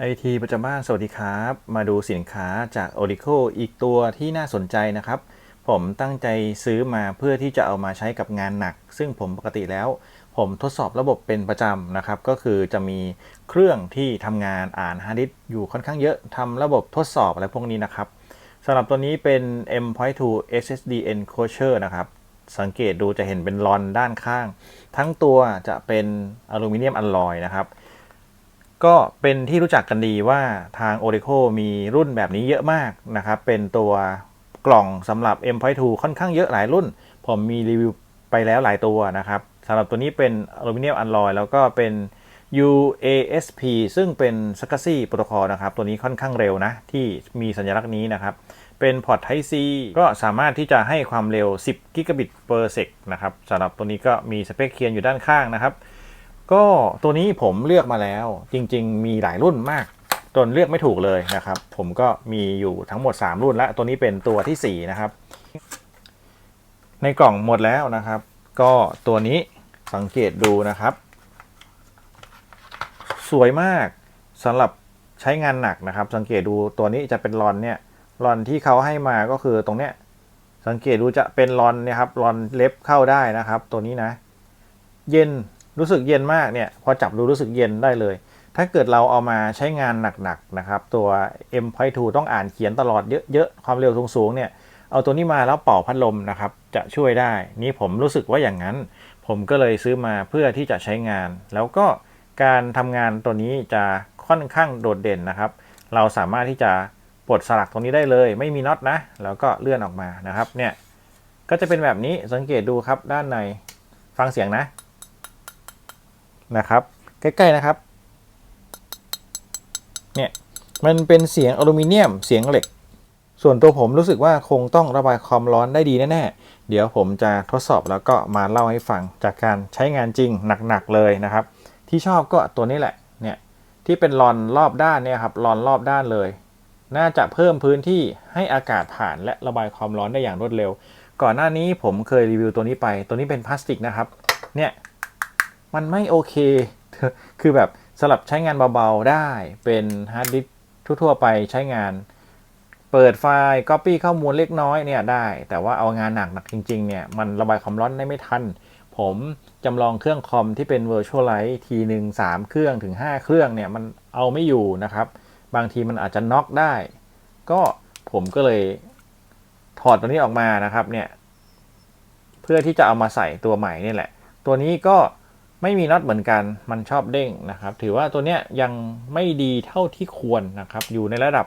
ไอทีประจำบ้านสวัสดีครับ มาดูสินค้าจาก o r i c o อีกตัวที่น่าสนใจนะครับ ผมตั้งใจซื้อมาเพื่อที่จะเอามาใช้กับงานหนัก ซึ่งผมปกติแล้ว ผมทดสอบระบบเป็นประจำนะครับ ก็คือจะมีเครื่องที่ทำงานอ่านฮาร์ดดิสก์อยู่ค่อนข้างเยอะทำระบบทดสอบอะไรพวกนี้นะครับสำหรับตัวนี้เป็น M.2 SSD Enclosure นะครับสังเกตดูจะเห็นเป็นลอนด้านข้าง ทั้งตัวจะเป็นอลูมิเนียมอลลอยนะครับ ก็เป็นที่รู้จักกันดีว่าทาง o r i c o มีรุ่นแบบนี้เยอะมากนะครับ เป็นตัวกล่องสำหรับ M.2 ค่อนข้างเยอะหลายรุ่น ผมมีรีวิวไปแล้วหลายตัวนะครับสำหรับตัวนี้เป็นอลูมิเนียมอัลลอยแล้วก็เป็น UASP ซึ่งเป็น s c s i โปรโตคอลนะครับ ตัวนี้ค่อนข้างเร็วนะ ที่มีสัญลักษณ์นี้นะครับ เป็นพอร์ต Type C ก็สามารถที่จะให้ความเร็ว 10 กิกะบิต per sec นะครับสำหรับตัวนี้ก็มีสเปคเคียนอยู่ด้านข้างนะครับ ก็ตัวนี้ผมเลือกมาแล้ว จริง ๆ มีหลายรุ่นมาก จนเลือกไม่ถูกเลยนะครับ ผมก็มีอยู่ทั้งหมด 3 รุ่นแล้วตัวนี้เป็นตัวทีสี่ 4 นะครับ ในกล่องหมดแล้วนะครับ ก็ตัวนี้สังเกตดูนะครับ สวยมากสำหรับใช้งานหนักนะครับ สังเกตดูตัวนี้จะเป็นรอนเนี่ยรอนที่เขาให้มาก็คือตรงเนี้ยสังเกตดูจะเป็นรอนนี่ยครับรอนเล็บเข้าได้นะครับ ตัวนี้นะ เย็น รู้สึกเย็นมากเนี่ยพอจับดูรู้สึกเย็นได้เลย ถ้าเกิดเราเอามาใช้งานหนักๆนะครับตัว M.2 ต้องอ่านเขียนตลอดเยอะๆ ความเร็วสูงๆเนี่ยเอาตัวนี้มาแล้วเป่าพัดลมนะครับจะช่วยได้ นี่ผมรู้สึกว่าอย่างนั้น ผมก็เลยซื้อมาเพื่อที่จะใช้งาน แล้วก็การทำงานตัวนี้จะค่อนข้างโดดเด่นนะครับ เราสามารถที่จะปลดสลักตรงนี้ได้เลย ไม่มีน็อตนะ แล้วก็เลื่อนออกมานะครับเนี่ยก็จะเป็นแบบนี้สังเกตดูครับด้านในฟังเสียงนะ นะครับ ใกล้ๆนะครับ เนี่ย มันเป็นเสียงอลูมิเนียม เสียงเหล็ก ส่วนตัวผมรู้สึกว่าคงต้องระบายความร้อนได้ดีแน่ๆ เดี๋ยวผมจะทดสอบแล้วก็มาเล่าให้ฟังจากการใช้งานจริงหนักๆเลยนะครับ ที่ชอบก็ตัวนี้แหละ เนี่ย ที่เป็นลอนรอบด้านเนี่ยครับลอนรอบด้านเลย น่าจะเพิ่มพื้นที่ให้อากาศผ่านและระบายความร้อนได้อย่างรวดเร็ว ก่อนหน้านี้ผมเคยรีวิวตัวนี้ไป ตัวนี้เป็นพลาสติกนะครับ เนี่ย มันไม่โอเค คือแบบสลับใช้งานเบาๆได้เป็นฮาร์ดดิสก์ทั่วๆไปใช้งาน เปิดไฟล์ Copy ข้อมูลเล็กน้อยเนี่ยได้ แต่ว่าเอางานหนักๆจริงๆเนี่ยมันระบายความร้อนได้ไม่ทัน ผมจำลองเครื่องคอมที่เป็น Virtualize ทีหนึ่ง3เครื่องถึง 5 เครื่องเนี่ยมันเอาไม่อยู่นะครับ บางทีมันอาจจะน็อกได้ ก็ผมก็เลยถอดตัวนี้ออกมานะครับเนี่ยเพื่อที่จะเอามาใส่ตัวใหม่นี่แหละ ตัวนี้ก็ ไม่มีน็อตเหมือนกัน มันชอบเด้งนะครับ ถือว่าตัวเนี้ยยังไม่ดีเท่าที่ควรนะครับ อยู่ในระดับ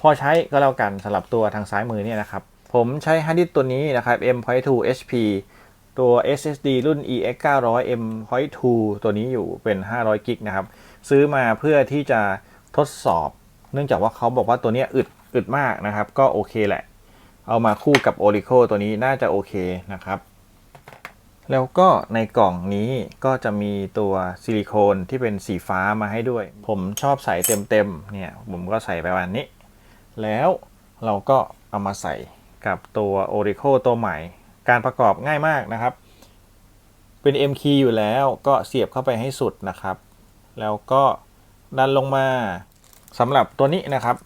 พอใช้ก็แล้วกันสำหรับตัวทางซ้ายมือเนี่ยนะครับ ผมใช้ฮาร์ดดิสก์ตัวนี้นะครับ M.2 HP ตัว SSD รุ่น EX 900 M.2 ตัวนี้อยู่เป็น 500 กิกนะครับ ซื้อมาเพื่อที่จะทดสอบ เนื่องจากว่าเขาบอกว่าตัวนี้อึดอึดมากนะครับ ก็โอเคแหละ เอามาคู่กับ o r i c o ตัวนี้น่าจะโอเคนะครับ แล้วก็ในกล่องนี้ก็จะมีตัวซิลิโคนที่เป็นสีฟ้ามาให้ด้วย ผมชอบใส่เต็มๆเนี่ยผมก็ใส่ไปวันนี้ แล้วเราก็เอามาใส่กับตัว o r i c o ตัวใหม่ การประกอบง่ายมากนะครับ เป็น M key อยู่แล้วก็เสียบเข้าไปให้สุดนะครับ แล้วก็ดันลงมาสำหรับตัวนี้นะครับ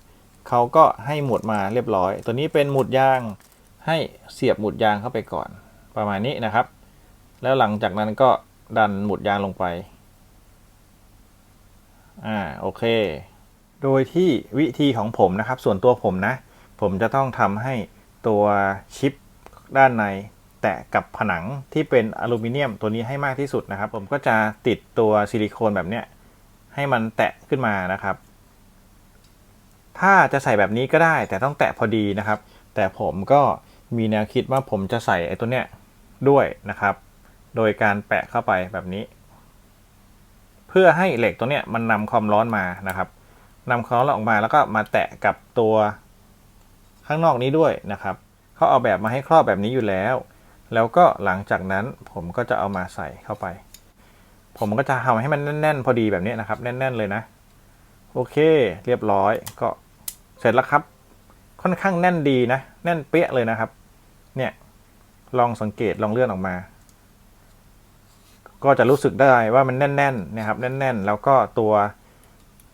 เขาก็ให้หมุดมาเรียบร้อย ตัวนี้เป็นหมุดยางให้เสียบหมุดยางเข้าไปก่อน ประมาณนี้นะครับ แล้วหลังจากนั้นก็ดันหมุดยางลงไป อ่า โอเค โดยที่วิธีของผมนะครับ ส่วนตัวผมนะ ผมจะต้องทำให้ตัวชิปด้านใน แตะกับผนังที่เป็นอลูมิเนียมตัวนี้ให้มากที่สุดนะครับ ผมก็จะติดตัวซิลิโคนแบบเนี้ย ให้มันแตะขึ้นมานะครับ ถ้าจะใส่แบบนี้ก็ได้ แต่ต้องแตะพอดีนะครับ แต่ผมก็มีแนวคิดว่าผมจะใส่ไอ้ตัวเนี้ยด้วยนะครับ โดยการแปะเข้าไปแบบนี้ เพื่อให้เหล็กตัวเนี้ยมันนำความร้อนมานะครับนำความร้อนออกมาแล้วก็มาแตะกับตัวข้างนอกนี้ด้วยนะครับเขาเอาแบบมาให้ครอบแบบนี้อยู่แล้ว แล้วก็หลังจากนั้นผมก็จะเอามาใส่เข้าไป ผมก็จะทำให้มันแน่น ๆ พอดีแบบนี้นะครับ แน่น ๆ เลยนะ โอเค เรียบร้อยก็เสร็จแล้วครับ ค่อนข้างแน่นดีนะ แน่นเปี้ยเลยนะครับ เนี่ยลองสังเกตลองเลื่อนออกมา ก็จะรู้สึกได้ว่ามันแน่นๆนะครับแน่นๆ แล้วก็ตัว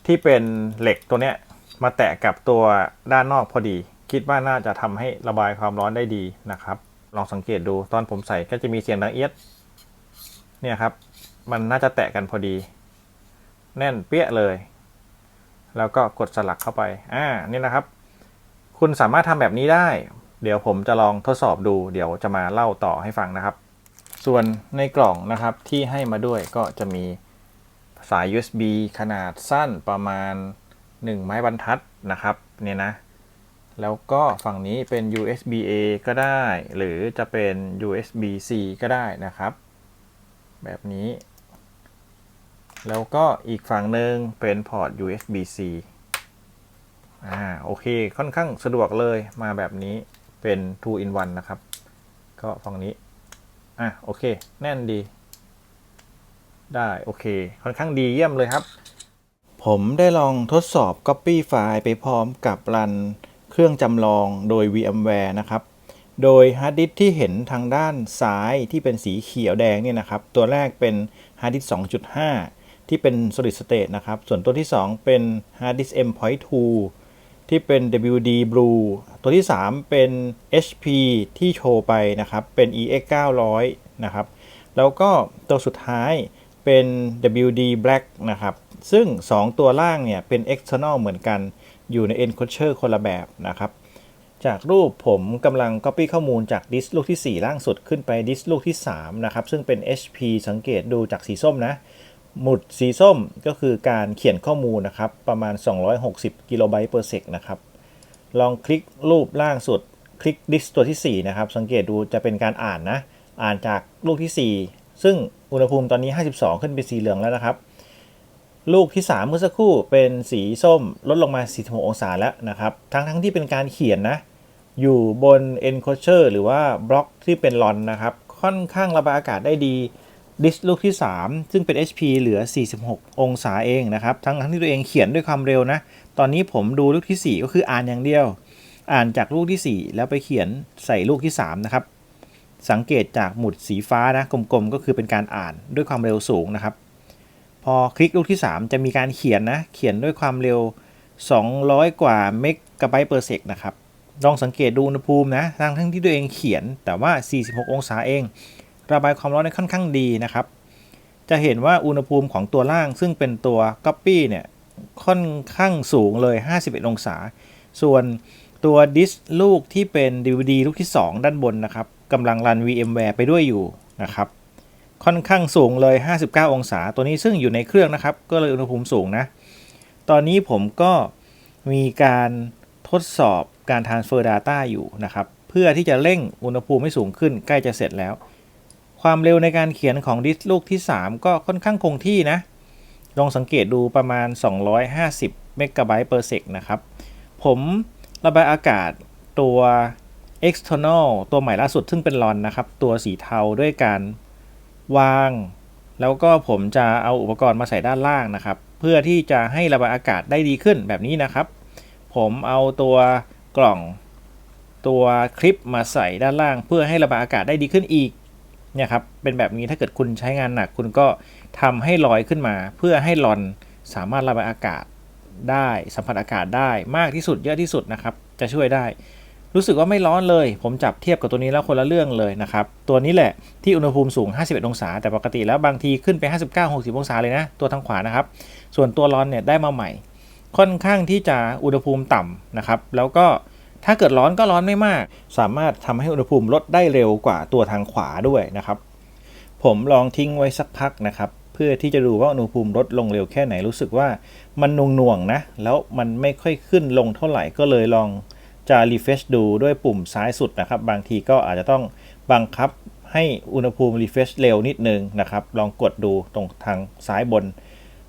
ที่เป็นเหล็กตัวเนี้ยมาแตะกับตัวด้านนอกพอดี คิดว่าน่าจะทำให้ระบายความร้อนได้ดีนะครับ ลองสังเกตดูตอนผมใส่ก็จะมีเสียงดังเอียดเนี่ยครับ มันน่าจะแตะกันพอดี แน่นเปี้ยเลย แล้วก็กดสลักเข้าไปอ่านี่นะครับ คุณสามารถทำแบบนี้ได้ เดี๋ยวผมจะลองทดสอบดู เดี๋ยวจะมาเล่าต่อให้ฟังนะครับ ส่วนในกล่องนะครับที่ให้มาด้วยก็จะมีสาย USB ขนาดสั้นประมาณ 1 ไม้บรรทัดนะครับเนี่ยนะ แล้วก็ฝั่งนี้เป็น USB A ก็ได้ หรือจะเป็น USB C ก็ได้นะครับ แบบนี้ แล้วก็อีกฝั่งหนึ่งเป็นพอร์ต USB C อ่าโอเคค่อนข้างสะดวกเลยมาแบบนี้เป็น 2 in 1 นะครับ ก็ฝั่งนี้ อะโอเค แน่นดี ได้โอเค ค่อนข้างดีเยี่ยมเลยครับ ผมได้ลองทดสอบ Copy ไฟล์ไปพร้อมกับรันเครื่องจำลองโดย VMware นะครับ โดยฮาร์ดดิสที่เห็นทางด้านซ้ายที่เป็นสีเขียวแดงเนี่ยนะครับ ตัวแรกเป็นฮาร์ดดิส2.5 ที่เป็น solid state นะครับ ส่วนตัวที่ 2 เป็นฮาร์ดดิส M.2 ที่เป็น WD Blue ตัวที่ 3 เป็น HP ที่โชว์ไปนะครับ เป็น EX 900นะครับ แล้วก็ตัวสุดท้ายเป็น WD Black นะครับ ซึ่ง 2 ตัวล่างเนี่ย เป็น external เหมือนกัน อยู่ใน enclosure คนละแบบนะครับ จากรูปผมกำลัง Copy ข้อมูลจากดิสลูกที่ 4 ล่างสุดขึ้นไปดิสลูกที่ 3 นะครับ ซึ่งเป็น HP สังเกตดูจากสีส้มนะ หมุดสีส้มก็คือการเขียนข้อมูลนะครับ ประมาณ 260 กิโลไบต์ per sec นะครับ ลองคลิกรูปล่างสุด คลิกดิสตัวที่ 4 นะครับ สังเกตดูจะเป็นการอ่านนะ อ่านจากลูกที่ 4 ซึ่งอุณหภูมิตอนนี้ 52 ขึ้นเป็นสีเหลืองแล้วนะครับ ลูกที่ 3 เมื่อสักครู่เป็นสีส้มลดลงมา 46 องศาแล้วนะครับ ทั้งทั้งที่เป็นการเขียนนะ อยู่บน enclosure หรือว่าบล็อกที่เป็นลอนนะครับ ค่อนข้างระบายอากาศได้ดี ดิสลูกที่ 3 ซึ่งเป็น HP เหลือ 46 องศาเองนะครับทั้งทั้งที่ตัวเองเขียนด้วยความเร็วนะ ตอนนี้ผมดูลูกที่ 4 ก็คืออ่านอย่างเดียว อ่านจากลูกที่ 4 แล้วไปเขียนใส่ลูกที่ 3 นะครับ สังเกตจากหมุดสีฟ้านะกลมๆ ก็คือเป็นการอ่านด้วยความเร็วสูงนะครับ พอคลิกลูกที่ 3 จะมีการเขียนนะ เขียนด้วยความเร็ว 200 กว่าเมกะไบต์เปอร์เซกนะครับ ลองสังเกตดูอุณหภูมินะทั้งทั้งที่ตัวเองเขียนแต่ว่า 46 องศาเอง ระบายความร้อนได้ค่อนข้างดีนะครับ จะเห็นว่าอุณหภูมิของตัวล่างซึ่งเป็นตัว Copy เนี่ยค่อนข้างสูงเลย 51 องศา ส่วนตัวดิสลูกที่เป็น DVD ลูกที่ 2 ด้านบนนะครับกำลังรัน VMware ไปด้วยอยู่นะครับค่อนข้างสูงเลย 59 องศา ตัวนี้ซึ่งอยู่ในเครื่องนะครับ ก็เลยอุณหภูมิสูงนะ ตอนนี้ผมก็มีการทดสอบการ transfer data อยู่นะครับ เพื่อที่จะเร่งอุณหภูมิให้สูงขึ้นใกล้จะเสร็จแล้ว ความเร็วในการเขียนของดิสลูกที่ 3 ก็ค่อนข้างคงที่นะ ลองสังเกตดูประมาณ 250เมกะไบต์เปอร์เซกนะครับ ผมระบายอากาศตัว external ตัวใหม่ล่าสุดซึ่งเป็นลอนนะครับ ตัวสีเทาด้วยการวาง แล้วก็ผมจะเอาอุปกรณ์มาใส่ด้านล่างนะครับ เพื่อที่จะให้ระบายอากาศได้ดีขึ้นแบบนี้นะครับ ผมเอาตัวกล่องตัวคลิปมาใส่ด้านล่าง เพื่อให้ระบายอากาศได้ดีขึ้นอีก เนี่ยครับเป็นแบบนี้ถ้าเกิดคุณใช้งานหนัก คุณก็ทำให้ลอยขึ้นมา เพื่อให้ลอนสามารถระบายอากาศได้สัมผัสอากาศได้มากที่สุดเยอะที่สุดนะครับ จะช่วยได้ รู้สึกว่าไม่ร้อนเลย ผมจับเทียบกับตัวนี้แล้วคนละเรื่องเลยนะครับ ตัวนี้แหละที่อุณหภูมิสูง 51 องศา แต่ปกติแล้วบางทีขึ้นไป 59-60 องศาเลยนะ ตัวทางขวานะครับ ส่วนตัวร้อนเนี่ยได้มาใหม่ ค่อนข้างที่จะอุณหภูมิต่ำนะครับ แล้วก็ ถ้าเกิดร้อนก็ร้อนไม่มาก สามารถทำให้อุณหภูมิลดได้เร็วกว่าตัวทางขวาด้วยนะครับ ผมลองทิ้งไว้สักพักนะครับ เพื่อที่จะดูว่าอุณหภูมิลดลงเร็วแค่ไหนรู้สึกว่ามันหน่วงๆนะ แล้วมันไม่ค่อยขึ้นลงเท่าไหร่ก็เลยลองจะ refresh ดูด้วยปุ่มซ้ายสุดนะครับ บางทีก็อาจจะต้องบังคับให้อุณหภูมิ refresh เร็วนิดนึงนะครับ ลองกดดูตรงทางซ้ายบน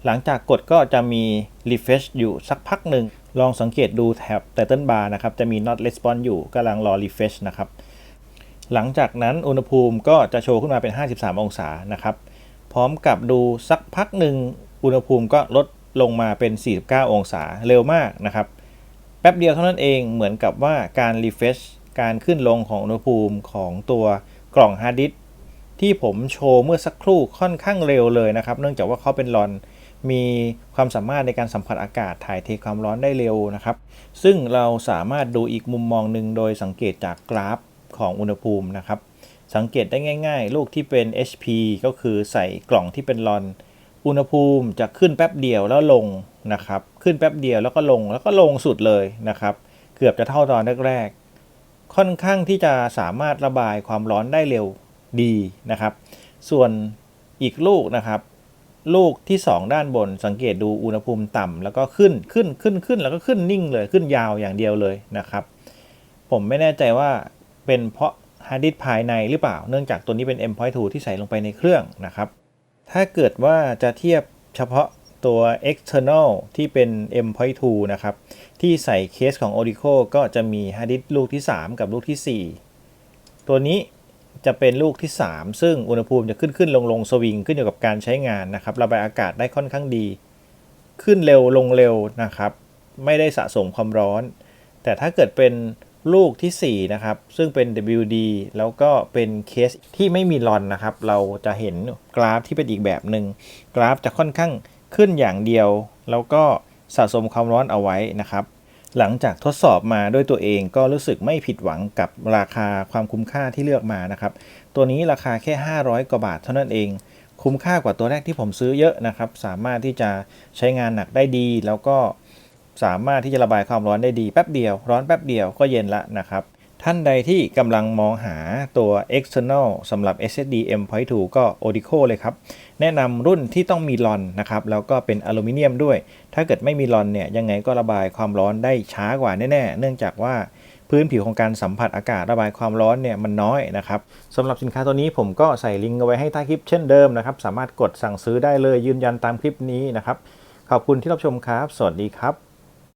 หลังจากกดก็จะมี refresh อยู่สักพักหนึ่ง ลองสังเกตดูแถบ title bar นะครับ จะมี not response อยู่กำลังรอ refresh นะครับ หลังจากนั้นอุณหภูมิก็จะโชว์ขึ้นมาเป็น 53 องศานะครับ พร้อมกับดูสักพักหนึ่งอุณหภูมิก็ลดลงมาเป็น 49 องศาเร็วมากนะครับ แป๊บเดียวเท่านั้นเองเหมือนกับว่าการ refresh การขึ้นลงของอุณหภูมิของตัวกล่องฮาร์ดดิสที่ผมโชว์เมื่อสักครู่ค่อนข้างเร็วเลยนะครับ เนื่องจากว่าเขาเป็นลอน มีความสามารถในการสัมผัสอากาศถ่ายเทความร้อนได้เร็วนะครับ ซึ่งเราสามารถดูอีกมุมมองหนึ่งโดยสังเกตจากกราฟของอุณหภูมินะครับ สังเกตได้ง่าย ๆ ลูกที่เป็น HP ก็คือใส่กล่องที่เป็นลอน อุณหภูมิจะขึ้นแป๊บเดียวแล้วลงนะครับ ขึ้นแป๊บเดียวแล้วก็ลงแล้วก็ลงสุดเลยนะครับ เกือบจะเท่าตอนแรกๆ ค่อนข้างที่จะสามารถระบายความร้อนได้เร็วดีนะครับ ส่วนอีกลูกนะครับ ลูกที่ 2 ด้านบน สังเกตดูอุณหภูมิต่ำแล้วก็ขึ้นขึ้นขึ้นขึ้นแล้วก็ขึ้นนิ่งเลยขึ้นยาวอย่างเดียวเลยนะครับ ผมไม่แน่ใจว่าเป็นเพราะฮาร์ดดิสก์ภายในหรือเปล่า เนื่องจากตัวนี้เป็น M.2 ที่ใส่ลงไปในเครื่องนะครับ ถ้าเกิดว่าจะเทียบเฉพาะตัว external ที่เป็น M.2 นะครับ ที่ใส่เคสของ o d i c o ก็จะมีฮาร์ดดิสก์ลูกที่ 3 กับลูกที่ 4 ตัวนี้ จะเป็นลูกที่ 3 ซึ่งอุณหภูมิจะขึ้นขึ้นลงลงสวิงขึ้นอยู่กับการใช้งานนะครับระบายอากาศได้ค่อนข้างดี ขึ้นเร็วลงเร็วนะครับ ไม่ได้สะสมความร้อน แต่ถ้าเกิดเป็นลูกทีสี่4นะครับซึ่งเป็น WD แล้วก็เป็นเคสที่ไม่มีลอนนะครับ เราจะเห็นกราฟที่เป็นอีกแบบหนึ่งกราฟจะค่อนข้างขึ้นอย่างเดียว แล้วก็สะสมความร้อนเอาไว้นะครับ หลังจากทดสอบมาด้วยตัวเองก็รู้สึกไม่ผิดหวังกับราคาความคุ้มค่าที่เลือกมานะครับ ตัวนี้ราคาแค่ 500 กว่าบาทเท่านั้นเอง คุ้มค่ากว่าตัวแรกที่ผมซื้อเยอะนะครับ สามารถที่จะใช้งานหนักได้ดี แล้วก็สามารถที่จะระบายความร้อนได้ดีแป๊บเดียว ร้อนแป๊บเดียวก็เย็นละนะครับ ท่านใดที่กำลังมองหาตัว external สำหรับ SSD M.2 ก็ Odico เลยครับ แนะนำรุ่นที่ต้องมีลอนนะครับ แล้วก็เป็นอลูมิเนียมด้วย ถ้าเกิดไม่มีลอนเนี่ยยังไงก็ระบายความร้อนได้ช้ากว่าแน่ๆ เนื่องจากว่าพื้นผิวของการสัมผัสอากาศระบายความร้อนเนี่ยมันน้อยนะครับสำหรับสินค้าตัวนี้ผมก็ใส่ลิงก์เอาไว้ให้ใต้คลิปเช่นเดิมนะครับ สามารถกดสั่งซื้อได้เลยยืนยันตามคลิปนี้นะครับ ขอบคุณที่รับชมครับ สวัสดีครับ